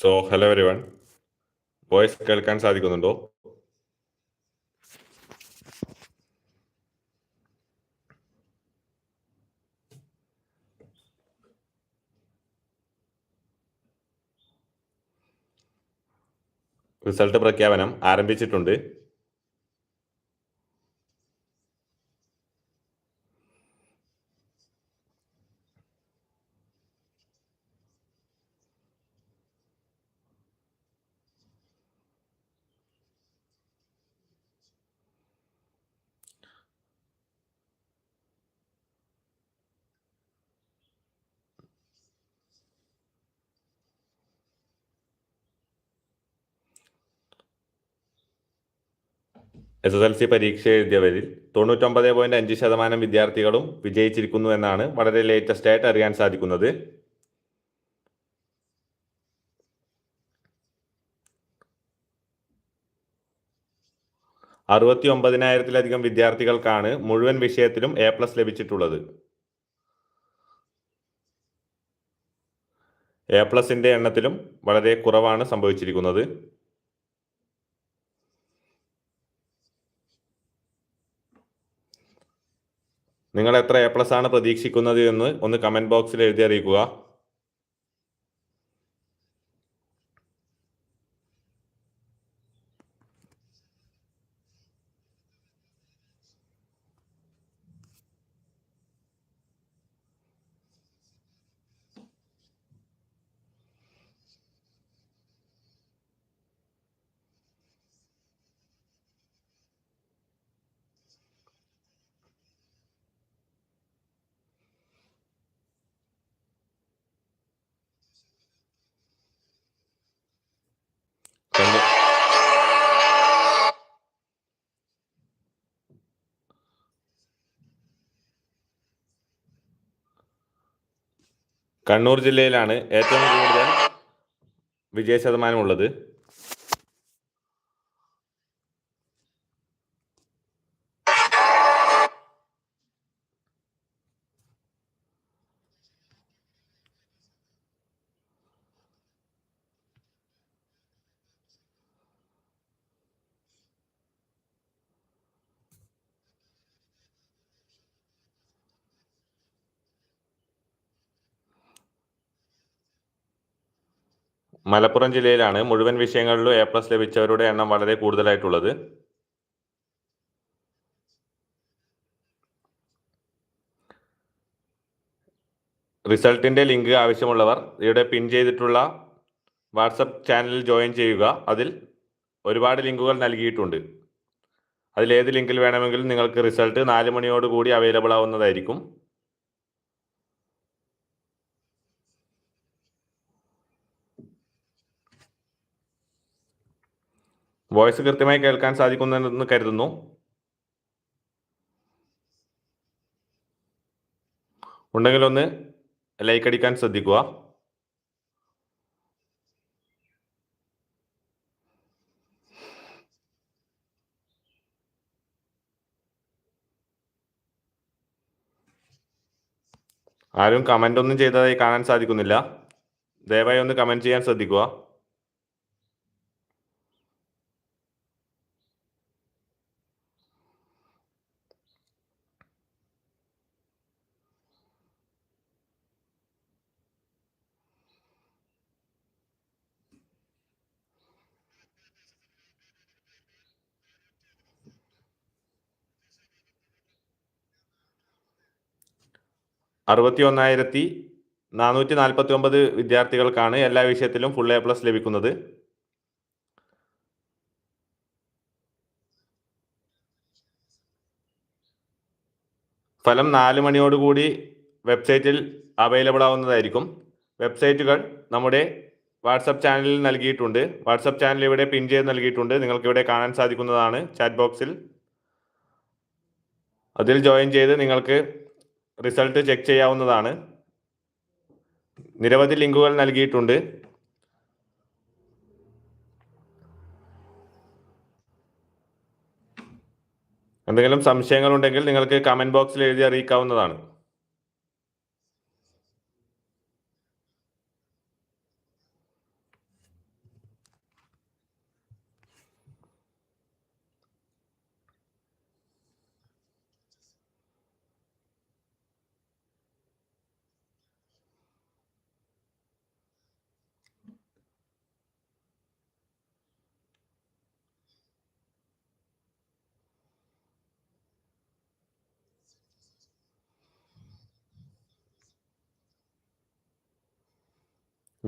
So hello everyone voice കേൾക്കാൻ സാധിക്കുന്നുണ്ടോ? Result പ്രഖ്യാപനം ആരംഭിച്ചിട്ടുണ്ട്. എസ് എസ് എൽ സി പരീക്ഷ എഴുതിയവരിൽ തൊണ്ണൂറ്റൊമ്പത് പോയിന്റ് അഞ്ച് ശതമാനം വിദ്യാർത്ഥികളും വിജയിച്ചിരിക്കുന്നു എന്നാണ് വളരെ ലേറ്റസ്റ്റ് ആയിട്ട് അറിയാൻ സാധിക്കുന്നത്. അറുപത്തി ഒമ്പതിനായിരത്തിലധികം വിദ്യാർത്ഥികൾക്കാണ് മുഴുവൻ വിഷയത്തിലും എ പ്ലസ് ലഭിച്ചിട്ടുള്ളത്. എ പ്ലസിന്റെ എണ്ണത്തിലും വളരെ കുറവാണ് സംഭവിച്ചിരിക്കുന്നത്. നിങ്ങൾ എത്ര എ പ്ലസ് ആണ് പ്രതീക്ഷിക്കുന്നത് എന്ന് ഒന്ന് കമന്റ് ബോക്സിൽ എഴുതി അറിയിക്കുക. കണ്ണൂർ ജില്ലയിലാണ് ഏറ്റവും കൂടുതൽ വിജയ ശതമാനമുള്ളത്. മലപ്പുറം ജില്ലയിലാണ് മുഴുവൻ വിഷയങ്ങളിലും എ പ്ലസ് ലഭിച്ചവരുടെ എണ്ണം വളരെ കൂടുതലായിട്ടുള്ളത്. റിസൾട്ടിന്റെ ലിങ്ക് ആവശ്യമുള്ളവർ ഇവിടെ പിൻ ചെയ്തിട്ടുള്ള വാട്സപ്പ് ചാനലിൽ ജോയിൻ ചെയ്യുക. അതിൽ ഒരുപാട് ലിങ്കുകൾ നൽകിയിട്ടുണ്ട്. അതിലേത് ലിങ്കിൽ വേണമെങ്കിലും നിങ്ങൾക്ക് റിസൾട്ട് നാല് മണിയോടുകൂടി അവൈലബിൾ ആവുന്നതായിരിക്കും. വോയിസ് കൃത്യമായി കേൾക്കാൻ സാധിക്കുന്നെന്ന് കരുതുന്നു. ഉണ്ടെങ്കിൽ ഒന്ന് ലൈക്ക് അടിക്കാൻ ശ്രദ്ധിക്കുക. ആരും കമന്റ് ഒന്നും ചെയ്തതായി കാണാൻ സാധിക്കുന്നില്ല. ദയവായി ഒന്ന് കമന്റ് ചെയ്യാൻ ശ്രദ്ധിക്കുക. അറുപത്തി ഒന്നായിരത്തി നാനൂറ്റി നാൽപ്പത്തി ഒമ്പത് വിദ്യാർത്ഥികൾക്കാണ് എല്ലാ വിഷയത്തിലും ഫുൾ എ പ്ലസ് ലഭിക്കുന്നത്. ഫലം നാല് മണിയോടുകൂടി വെബ്സൈറ്റിൽ അവൈലബിൾ ആവുന്നതായിരിക്കും. വെബ്സൈറ്റുകൾ നമ്മുടെ വാട്സപ്പ് ചാനലിൽ നൽകിയിട്ടുണ്ട്. വാട്സപ്പ് ചാനൽ ഇവിടെ പിൻ ചെയ്ത് നൽകിയിട്ടുണ്ട്. നിങ്ങൾക്ക് ഇവിടെ കാണാൻ സാധിക്കുന്നതാണ് ചാറ്റ് ബോക്സിൽ അതിൽ ജോയിൻ ചെയ്ത് നിങ്ങൾക്ക് റിസൾട്ട് ചെക്ക് ചെയ്യാവുന്നതാണ്. നിരവധി ലിങ്കുകൾ നൽകിയിട്ടുണ്ട്. എന്തെങ്കിലും സംശയങ്ങളുണ്ടെങ്കിൽ നിങ്ങൾക്ക് കമന്റ് ബോക്സിൽ എഴുതി അറിയിക്കാവുന്നതാണ്.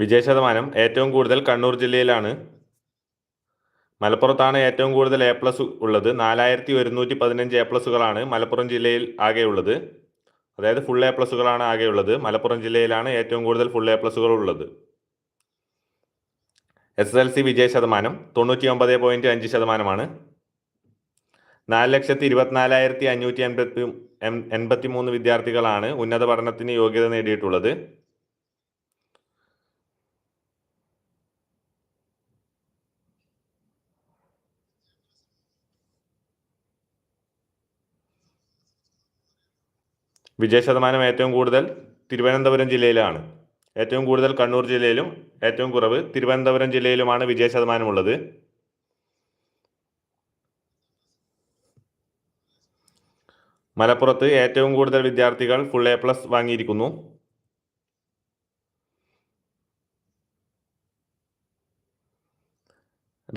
വിജയ ശതമാനം ഏറ്റവും കൂടുതൽ കണ്ണൂർ ജില്ലയിലാണ്. മലപ്പുറത്താണ് ഏറ്റവും കൂടുതൽ എ പ്ലസ് ഉള്ളത്. നാലായിരത്തി ഒരുന്നൂറ്റി പതിനഞ്ച് എ പ്ലസുകളാണ് മലപ്പുറം ജില്ലയിൽ ആകെയുള്ളത്. അതായത് ഫുൾ എ പ്ലസുകളാണ് ആകെയുള്ളത്. മലപ്പുറം ജില്ലയിലാണ് ഏറ്റവും കൂടുതൽ ഫുൾ എ പ്ലസുകൾ ഉള്ളത്. എസ് എസ് എൽ സി വിജയ ശതമാനം തൊണ്ണൂറ്റി ഒമ്പത് പോയിന്റ് അഞ്ച് ശതമാനമാണ്. നാല് ലക്ഷത്തി ഇരുപത്തിനാലായിരത്തി അഞ്ഞൂറ്റി എൺപത്തി എൺപത്തി മൂന്ന് വിദ്യാർത്ഥികളാണ് ഉന്നത പഠനത്തിന് യോഗ്യത നേടിയിട്ടുള്ളത്. വിജയ ശതമാനം ഏറ്റവും കൂടുതൽ തിരുവനന്തപുരം ജില്ലയിലാണ്. ഏറ്റവും കൂടുതൽ കണ്ണൂർ ജില്ലയിലും ഏറ്റവും കുറവ് തിരുവനന്തപുരം ജില്ലയിലുമാണ് വിജയ ശതമാനമുള്ളത് മലപ്പുറത്ത് ഏറ്റവും കൂടുതൽ വിദ്യാർത്ഥികൾ ഫുൾ എ പ്ലസ് വാങ്ങിയിരിക്കുന്നു.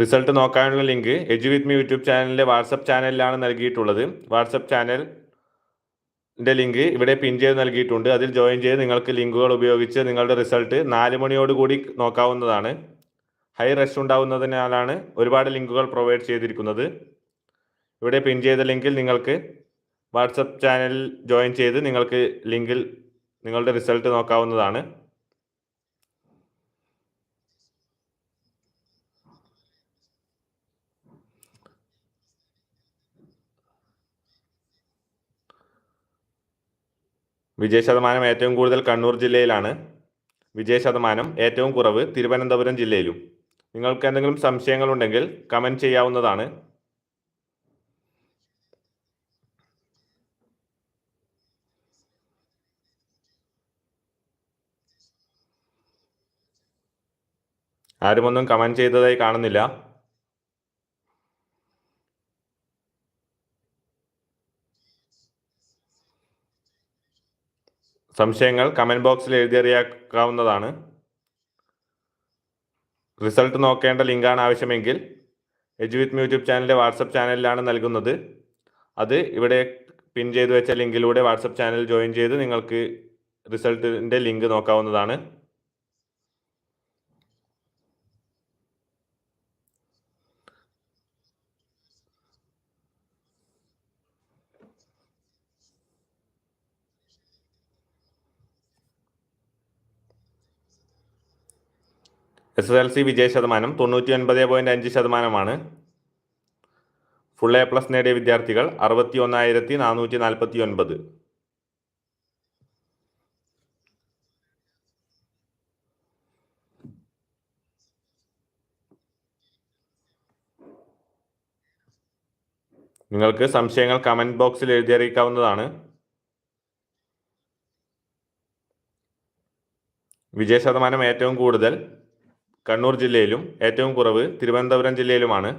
റിസൾട്ട് നോക്കാനുള്ള link Edu with me YouTube ചാനലിന്റെ വാട്സപ്പ് ചാനലിലാണ് നൽകിയിട്ടുള്ളത്. വാട്സപ്പ് ചാനൽ ലിങ്ക് ഇവിടെ പിൻ ചെയ്ത് നൽകിയിട്ടുണ്ട്. അതിൽ ജോയിൻ ചെയ്ത് നിങ്ങൾക്ക് ലിങ്കുകൾ ഉപയോഗിച്ച് നിങ്ങളുടെ റിസൾട്ട് നാല് മണിയോട് കൂടി നോക്കാവുന്നതാണ്. ഹൈ റഷ് ഉണ്ടാവുന്നതിനാലാണ് ഒരുപാട് ലിങ്കുകൾ പ്രൊവൈഡ് ചെയ്തിരിക്കുന്നത്. ഇവിടെ പിൻ ചെയ്ത ലിങ്കിൽ നിങ്ങൾക്ക് വാട്സപ്പ് ചാനൽ ജോയിൻ ചെയ്ത് നിങ്ങൾക്ക് ലിങ്കിൽ നിങ്ങളുടെ റിസൾട്ട് നോക്കാവുന്നതാണ്. വിജയ ശതമാനം ഏറ്റവും കൂടുതൽ കണ്ണൂർ ജില്ലയിലാണ്. വിജയശതമാനം ഏറ്റവും കുറവ് തിരുവനന്തപുരം ജില്ലയിലും. നിങ്ങൾക്ക് എന്തെങ്കിലും സംശയങ്ങളുണ്ടെങ്കിൽ കമന്റ് ചെയ്യാവുന്നതാണ്. ആരുമൊന്നും കമന്റ് ചെയ്തതായി കാണുന്നില്ല. സംശയങ്ങൾ കമന്റ് ബോക്സിൽ എഴുതിയറിയാക്കാവുന്നതാണ്. റിസൾട്ട് നോക്കേണ്ട ലിങ്കാണ് ആവശ്യമെങ്കിൽ എജു വിത്ത് യൂട്യൂബ് ചാനലിന്റെ വാട്സപ്പ് ചാനലിലാണ് നൽകുന്നത്. അത് ഇവിടെ പിൻ ചെയ്തു വെച്ച ലിങ്കിലൂടെ വാട്സപ്പ് ചാനൽ ജോയിൻ ചെയ്ത് നിങ്ങൾക്ക് റിസൾട്ടിന്റെ ലിങ്ക് നോക്കാവുന്നതാണ്. എസ് എസ് എൽ സി വിജയ ശതമാനം തൊണ്ണൂറ്റി ഒൻപത് പോയിന്റ് അഞ്ച് ശതമാനമാണ്. ഫുൾ എ പ്ലസ് നേടിയ വിദ്യാർത്ഥികൾ അറുപത്തി ഒന്നായിരത്തി നാനൂറ്റി നാൽപ്പത്തി ഒൻപത് നിങ്ങൾക്ക് സംശയങ്ങൾ കമന്റ് ബോക്സിൽ എഴുതി അറിയിക്കാവുന്നതാണ്. വിജയ ശതമാനം ഏറ്റവും കൂടുതൽ കണ്ണൂർ ജില്ലയിലും ഏറ്റവും കുറവ് തിരുവനന്തപുരം ജില്ലയിലുമാണ്.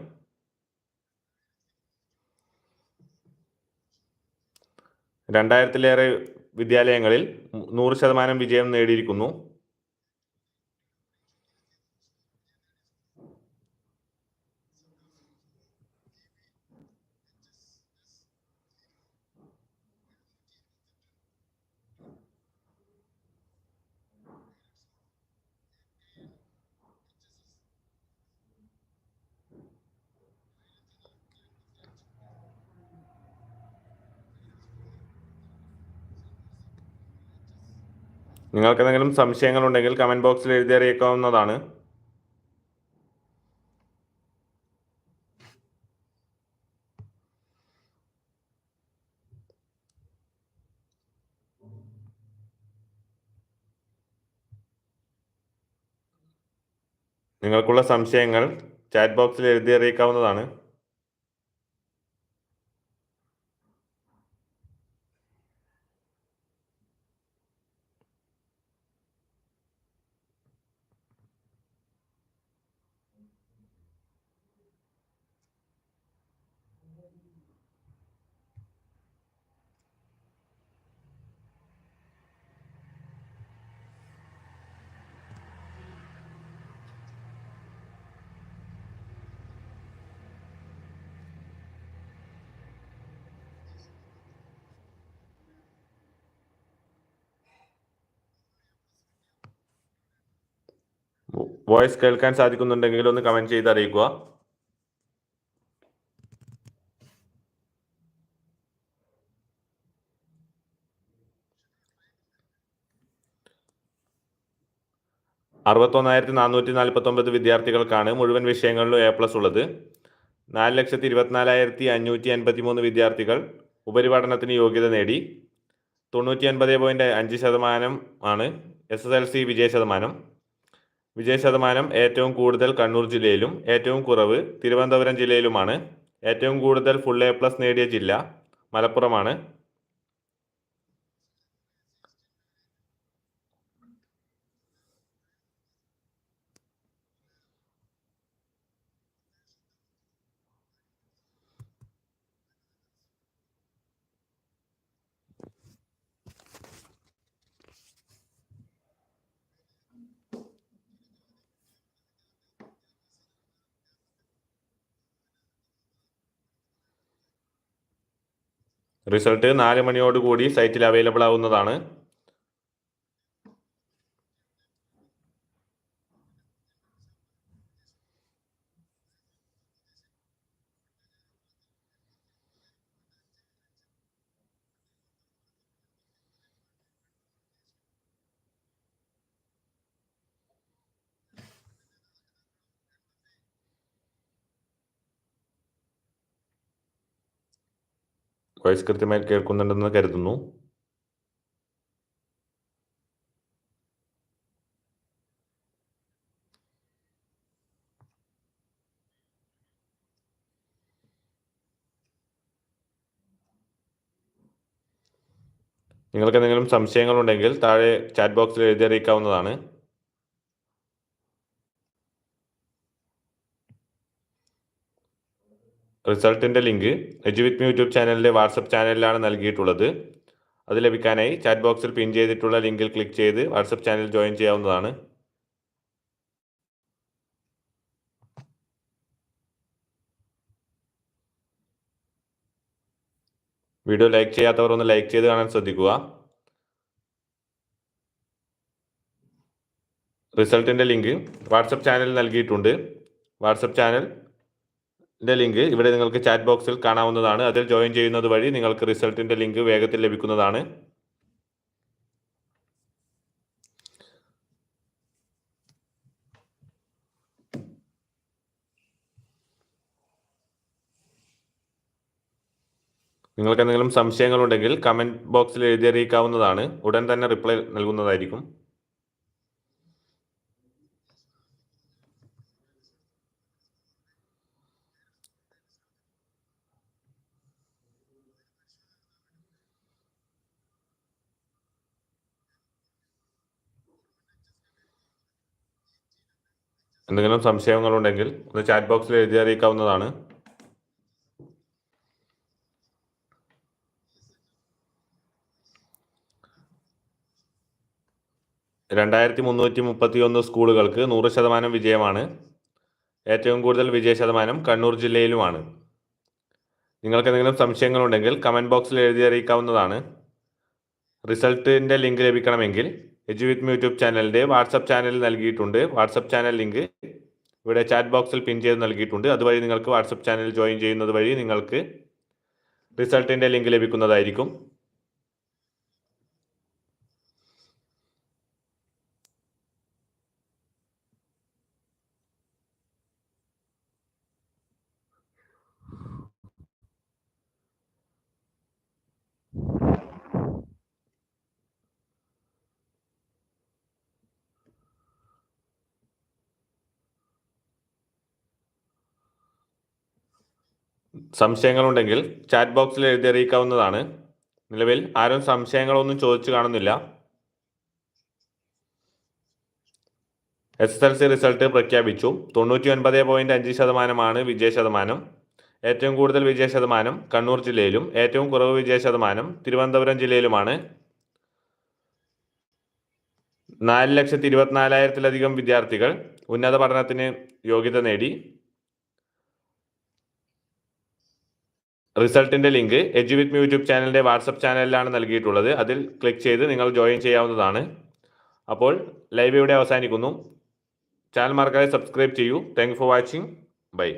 രണ്ടായിരത്തിലേറെ വിദ്യാലയങ്ങളിൽ നൂറ് ശതമാനം വിജയം നേടിയിരിക്കുന്നു. നിങ്ങൾക്ക് എന്തെങ്കിലും സംശയങ്ങളുണ്ടെങ്കിൽ കമന്റ് ബോക്സിൽ എഴുതി അറിയിക്കാവുന്നതാണ്. നിങ്ങൾക്കുള്ള സംശയങ്ങൾ ചാറ്റ് ബോക്സിൽ എഴുതി അറിയിക്കാവുന്നതാണ്. വോയിസ് കേൾക്കാൻ സാധിക്കുന്നുണ്ടെങ്കിൽ ഒന്ന് കമന്റ് ചെയ്ത് അറിയിക്കുക. അറുപത്തൊന്നായിരത്തി നാനൂറ്റി നാൽപ്പത്തൊമ്പത് വിദ്യാർത്ഥികൾക്കാണ് മുഴുവൻ വിഷയങ്ങളിലും എ പ്ലസ് ഉള്ളത്. നാല് ലക്ഷത്തി ഇരുപത്തിനാലായിരത്തി അഞ്ഞൂറ്റി അൻപത്തി മൂന്ന് വിദ്യാർത്ഥികൾ ഉപരിപഠനത്തിന് യോഗ്യത നേടി. തൊണ്ണൂറ്റി അൻപത് പോയിന്റ് അഞ്ച് ശതമാനം ആണ് എസ് എസ് എൽ സി വിജയ ശതമാനം. വിജയ ശതമാനം ഏറ്റവും കൂടുതൽ കണ്ണൂർ ജില്ലയിലും ഏറ്റവും കുറവ് തിരുവനന്തപുരം ജില്ലയിലുമാണ്. ഏറ്റവും കൂടുതൽ ഫുൾ എ പ്ലസ് നേടിയ ജില്ല മലപ്പുറമാണ്. റിസൾട്ട് നാല് മണിയോടുകൂടി സൈറ്റിൽ അവൈലബിൾ ആവുന്നതാണ്. വോയിസ് കൃത്യമായി കേൾക്കുന്നുണ്ടെന്ന് കരുതുന്നു. നിങ്ങൾക്ക് എന്തെങ്കിലും സംശയങ്ങളുണ്ടെങ്കിൽ താഴെ ചാറ്റ് ബോക്സിൽ എഴുതി റിസൾട്ടിന്റെ ലിങ്ക് എജുവിത്ത് യൂട്യൂബ് ചാനലിലെ വാട്സപ്പ് ചാനലിലാണ് നൽകിയിട്ടുള്ളത്. അത് ലഭിക്കാനായി ചാറ്റ് ബോക്സിൽ പിൻ ചെയ്തിട്ടുള്ള ലിങ്കിൽ ക്ലിക്ക് ചെയ്ത് വാട്സപ്പ് ചാനൽ ജോയിൻ ചെയ്യാവുന്നതാണ്. വീഡിയോ ലൈക്ക് ചെയ്യാത്തവർ ഒന്ന് ലൈക്ക് ചെയ്ത് കാണാൻ ശ്രദ്ധിക്കുക. റിസൾട്ടിന്റെ ലിങ്ക് വാട്സപ്പ് ചാനലിൽ നൽകിയിട്ടുണ്ട്. വാട്സപ്പ് ചാനലിന്റെ ലിങ്ക് ഇവിടെ നിങ്ങൾക്ക് ചാറ്റ് ബോക്സിൽ കാണാവുന്നതാണ്. അതിൽ ജോയിൻ ചെയ്യുന്നത് വഴി നിങ്ങൾക്ക് റിസൾട്ടിന്റെ ലിങ്ക് വേഗത്തിൽ ലഭിക്കുന്നതാണ്. നിങ്ങൾക്ക് എന്തെങ്കിലും സംശയങ്ങളുണ്ടെങ്കിൽ കമന്റ് ബോക്സിൽ എഴുതിയറിയിക്കാവുന്നതാണ് ഉടൻ തന്നെ റിപ്ലൈ നൽകുന്നതായിരിക്കും. എന്തെങ്കിലും സംശയങ്ങളുണ്ടെങ്കിൽ ഒന്ന് ചാറ്റ് ബോക്സിൽ എഴുതി അറിയിക്കാവുന്നതാണ്. രണ്ടായിരത്തി മുന്നൂറ്റി മുപ്പത്തി ഒന്ന് സ്കൂളുകൾക്ക് നൂറ് ശതമാനം വിജയമാണ്. ഏറ്റവും കൂടുതൽ വിജയ ശതമാനം കണ്ണൂർ ജില്ലയിലുമാണ്. നിങ്ങൾക്ക് എന്തെങ്കിലും സംശയങ്ങളുണ്ടെങ്കിൽ കമന്റ് ബോക്സിൽ എഴുതി അറിയിക്കാവുന്നതാണ്. റിസൾട്ടിന്റെ ലിങ്ക് ലഭിക്കണമെങ്കിൽ എജു വിത്ത് മീ യൂട്യൂബ് ചാനലിന്റെ വാട്സപ്പ് ചാനൽ നൽകിയിട്ടുണ്ട്. വാട്സപ്പ് ചാനൽ ലിങ്ക് ഇവിടെ ചാറ്റ് ബോക്സിൽ പിൻ ചെയ്ത് നൽകിയിട്ടുണ്ട്. അതുവഴി നിങ്ങൾക്ക് വാട്സപ്പ് ചാനൽ ജോയിൻ ചെയ്യുന്നത് വഴി നിങ്ങൾക്ക് റിസൾട്ടിന്റെ ലിങ്ക് ലഭിക്കുന്നതായിരിക്കും. സംശയങ്ങളുണ്ടെങ്കിൽ ചാറ്റ് ബോക്സിൽ എഴുതി അറിയിക്കാവുന്നതാണ്. നിലവിൽ ആരും സംശയങ്ങളൊന്നും ചോദിച്ചു കാണുന്നില്ല. S S L C result പ്രഖ്യാപിച്ചു. തൊണ്ണൂറ്റി ഒൻപത് പോയിന്റ് അഞ്ച് ശതമാനമാണ് വിജയ ശതമാനം. ഏറ്റവും കൂടുതൽ വിജയ ശതമാനം കണ്ണൂർ ജില്ലയിലും ഏറ്റവും കുറവ് വിജയ ശതമാനം തിരുവനന്തപുരം ജില്ലയിലുമാണ്. നാല് ലക്ഷത്തി ഇരുപത്തിനാലായിരത്തിലധികം വിദ്യാർത്ഥികൾ ഉന്നത പഠനത്തിന് യോഗ്യത നേടി. റിസൾട്ടിന്റെ ലിങ്ക് എജു വിത്ത് യൂട്യൂബ് ചാനലിന്റെ വാട്സപ്പ് ചാനലിലാണ് നൽകിയിട്ടുള്ളത്. അതിൽ ക്ലിക്ക് ചെയ്ത് നിങ്ങൾ ജോയിൻ ചെയ്യാവുന്നതാണ്. അപ്പോൾ ലൈവ് ഇവിടെ അവസാനിക്കുന്നു. ചാനൽ മാർക്കായി സബ്സ്ക്രൈബ് ചെയ്യൂ. Thank for watching bye